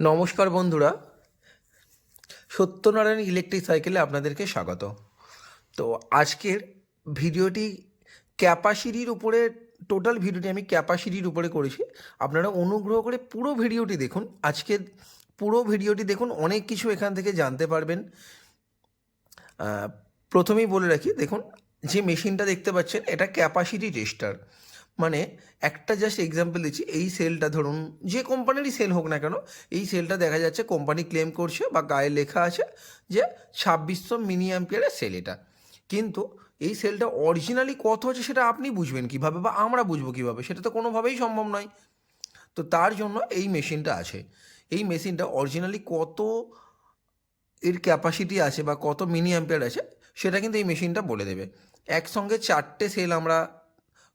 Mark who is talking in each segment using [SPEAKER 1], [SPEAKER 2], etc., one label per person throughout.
[SPEAKER 1] নমস্কার বন্ধুরা। সত্যনারায়ণ ইলেকট্রিক সাইকেলে আপনাদেরকে স্বাগত। তো আজকের ভিডিওটি ক্যাপাসিটির উপরে, টোটাল ভিডিওটি আমি ক্যাপাসিটির উপরে করেছি। আপনারা অনুগ্রহ করে পুরো ভিডিওটি দেখুন। আজকের পুরো ভিডিওটি দেখুন, অনেক কিছু এখান থেকে জানতে পারবেন। প্রথমেই বলে রাখি, দেখুন, যে মেশিনটা দেখতে পাচ্ছেন, এটা ক্যাপাসিটি টেস্টার। মানে একটা জাস্ট এক্সাম্পল দিচ্ছি, এই সেলটা ধরুন, যে কোম্পানিরই সেল হোক না কেন, এই সেলটা দেখা যাচ্ছে কোম্পানি ক্লেম করছে বা গায়ে লেখা আছে যে ছাব্বিশশো মিনি অ্যাম্পিয়ারের সেল এটা। কিন্তু এই সেলটা অরিজিনালি কত হচ্ছে সেটা আপনি বুঝবেন কীভাবে বা আমরা বুঝব কীভাবে, সেটা তো কোনোভাবেই সম্ভব নয়। তো তার জন্য এই মেশিনটা আছে। এই মেশিনটা অরিজিনালি কত এর ক্যাপাসিটি আছে বা কত মিনি অ্যাম্পিয়ার আছে, সেটা কিন্তু এই মেশিনটা বলে দেবে। একসঙ্গে চারটে সেল আমরা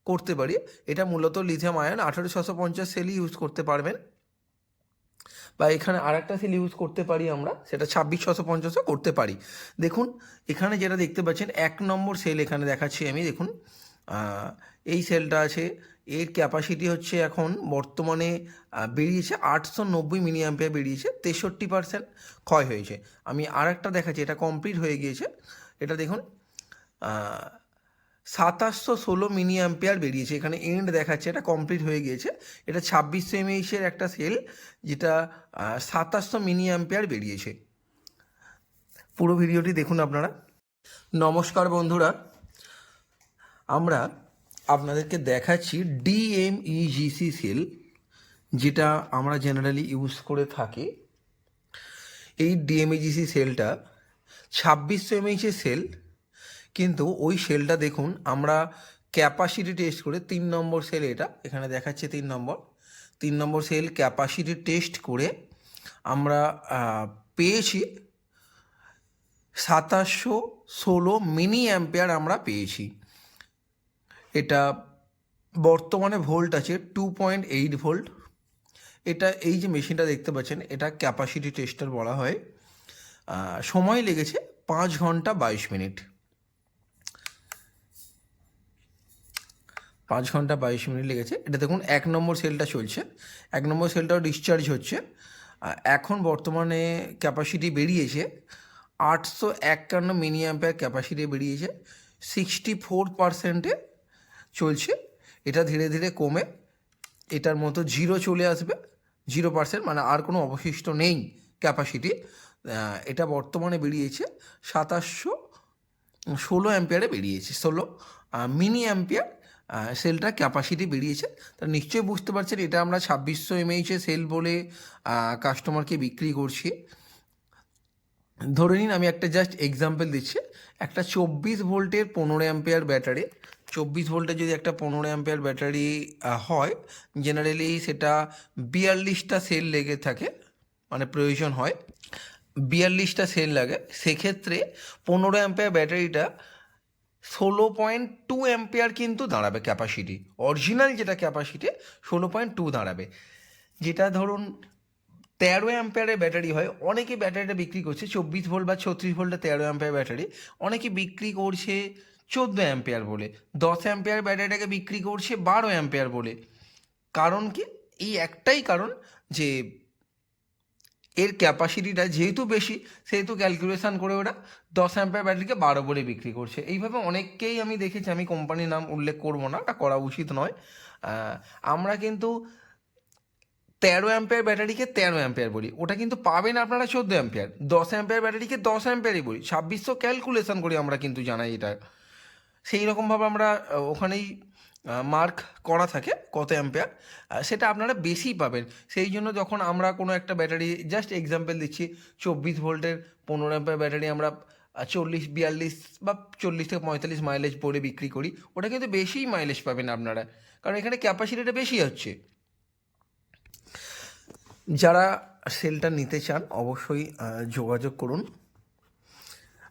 [SPEAKER 1] করতে পারি। এটা মূলত লিথিয়াম আয়ন আঠারো ছশো পঞ্চাশ সেলই ইউজ করতে পারবেন। বা এখানে আর একটা সেল ইউজ করতে পারি আমরা, সেটা ছাব্বিশ ছশো পঞ্চাশও করতে পারি। দেখুন, এখানে যেটা দেখতে পাচ্ছেন, এক নম্বর সেল এখানে দেখাচ্ছি আমি, দেখুন। এই সেলটা আছে, এর ক্যাপাসিটি হচ্ছে এখন বর্তমানে বেরিয়েছে আটশো নব্বই মিনি অ্যাম্পিয়ার বেরিয়েছে তেষট্টি পার্সেন্ট ক্ষয় হয়েছে। আমি আর একটা দেখাচ্ছি, এটা কমপ্লিট হয়ে গিয়েছে। এটা দেখুন সাতাশশো ষোলো মিনি অ্যাম্পিয়ার বেরিয়েছে। এখানে এন্ড দেখাচ্ছে, এটা কমপ্লিট হয়ে গিয়েছে। এটা ছাব্বিশশো এমএইচের একটা সেল যেটা সাতাশশো মিনি অ্যাম্পিয়ার বেরিয়েছে। পুরো ভিডিওটি দেখুন আপনারা। নমস্কার বন্ধুরা। আমরা আপনাদেরকে দেখাচ্ছি ডিএমইজিসি সেল যেটা আমরা জেনারেলি ইউজ করে থাকি। এই ডিএমইজিসি সেলটা ছাব্বিশশো এমএইচের সেল কিন্তু ওই সেলটা দেখুন, আমরা ক্যাপাসিটি টেস্ট করে তিন নম্বর সেল এটা, এখানে দেখাচ্ছে তিন নম্বর। তিন নম্বর সেল ক্যাপাসিটি টেস্ট করে আমরা পেয়েছি সাতাশশো ষোলো মিনি অ্যাম্পিয়ার আমরা পেয়েছি। এটা বর্তমানে ভোল্ট আছে টু পয়েন্ট এইট ভোল্ট এটা এই যে মেশিনটা দেখতে পাচ্ছেন, এটা ক্যাপাসিটি টেস্টার বলা হয়। সময় লেগেছে পাঁচ ঘণ্টা বাইশ মিনিট। পাঁচ ঘণ্টা বাইশ মিনিট লেগেছে। এটা দেখুন, এক নম্বর সেলটা চলছে। এক নম্বর সেলটাও ডিসচার্জ হচ্ছে। এখন বর্তমানে ক্যাপাসিটি বেরিয়েছে আটশো একান্ন মিনি অ্যাম্পিয়ার ক্যাপাসিটি বেরিয়েছে। সিক্সটি ফোর পার্সেন্টে চলছে। এটা ধীরে ধীরে কমে। এটার মতো জিরো চলে আসবে। জিরো পার্সেন্ট মানে আর কোনো অবশিষ্ট নেই ক্যাপাসিটি এটা বর্তমানে বেরিয়েছে সাতাশশো ষোলো অ্যাম্পিয়ারে বেরিয়েছে। ষোলো মিনি অ্যাম্পিয়ার সেলটা ক্যাপাসিটি বেরিয়েছে। তা নিশ্চয়ই বুঝতে পারছেন, এটা আমরা ছাব্বিশশো এমএইচে সেল বলে কাস্টমারকে বিক্রি করছি। ধরে নিন আমি একটা জাস্ট এক্সাম্পল দিচ্ছি। একটা চব্বিশ ভোল্টের পনেরো অ্যাম্পিয়ার ব্যাটারি চব্বিশ ভোল্টের যদি একটা পনেরো অ্যাম্পিয়ার ব্যাটারি হয় জেনারেলি সেটা বিয়াল্লিশটা সেল লেগে থাকে মানে প্রয়োজন হয়, বিয়াল্লিশটা সেল লাগে। সেক্ষেত্রে পনেরো অ্যাম্পেয়ার ব্যাটারিটা ষোলো পয়েন্ট টু অ্যাম্পিয়ার কিন্তু দাঁড়াবে ক্যাপাসিটি অরিজিনাল যেটা ক্যাপাসিটি ষোলো পয়েন্ট টু দাঁড়াবে। যেটা ধরুন তেরো অ্যাম্পিয়ারের ব্যাটারি হয়, অনেকে ব্যাটারিটা বিক্রি করছে, চব্বিশ ভোল্ট বা ছত্রিশ ভোল্টের তেরো অ্যাম্পিয়ার ব্যাটারি অনেকে বিক্রি করছে চোদ্দ অ্যাম্পিয়ার বলে, দশ অ্যাম্পিয়ার ব্যাটারিটাকে বিক্রি করছে বারো অ্যাম্পিয়ার বলে। কারণ কি? এই একটাই কারণ যে এর ক্যাপাসিটিটা যেহেতু বেশি, সেহেতু ক্যালকুলেশান করে ওরা দশ অ্যাম্পিয়ার ব্যাটারিকে বারো বলে বিক্রি করছে। এইভাবে অনেককেই আমি দেখেছি, আমি কোম্পানির নাম উল্লেখ করব না, এটা করা উচিত নয়। আমরা কিন্তু তেরো অ্যাম্পিয়ার ব্যাটারিকে তেরো অ্যাম্পিয়ার বলি। ওটা কিন্তু পাবেন আপনারা চোদ্দ অ্যাম্পিয়ার দশ অ্যাম্পিয়ার ব্যাটারিকে দশ অ্যাম্পিয়ারই বলি। ছাব্বিশশো ক্যালকুলেশান করে আমরা কিন্তু জানাই এটা। সেই রকমভাবে আমরা ওখানেই মার্ক করা থাকে কত অ্যাম্পিয়ার সেটা আপনারা বেশি পাবেন। সেই জন্য যখন আমরা কোনো একটা ব্যাটারি জাস্ট এক্সাম্পল দিচ্ছি, চব্বিশ ভোল্টের পনেরো অ্যাম্পিয়ার ব্যাটারি আমরা চল্লিশ, বিয়াল্লিশ বা চল্লিশ থেকে পঁয়তাল্লিশ মাইলেজ পরে বিক্রি করি, ওটা কিন্তু বেশিই মাইলেজ পাবেন আপনারা। কারণ এখানে ক্যাপাসিটিটা বেশি হচ্ছে। যারা সেলটা নিতে চান, অবশ্যই যোগাযোগ করুন।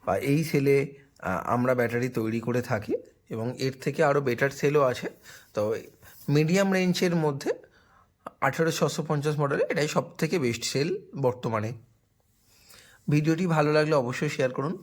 [SPEAKER 1] বা এই সেলে আমরা ব্যাটারি তৈরি করে থাকি। এবং এর থেকে আরও বেটার সেলও আছে। তো মিডিয়াম রেঞ্জের মধ্যে আঠেরো ছশো পঞ্চাশ মডেলে এটাই সব থেকে বেস্ট সেল বর্তমানে। ভিডিওটি ভালো লাগলে অবশ্যই শেয়ার করুন।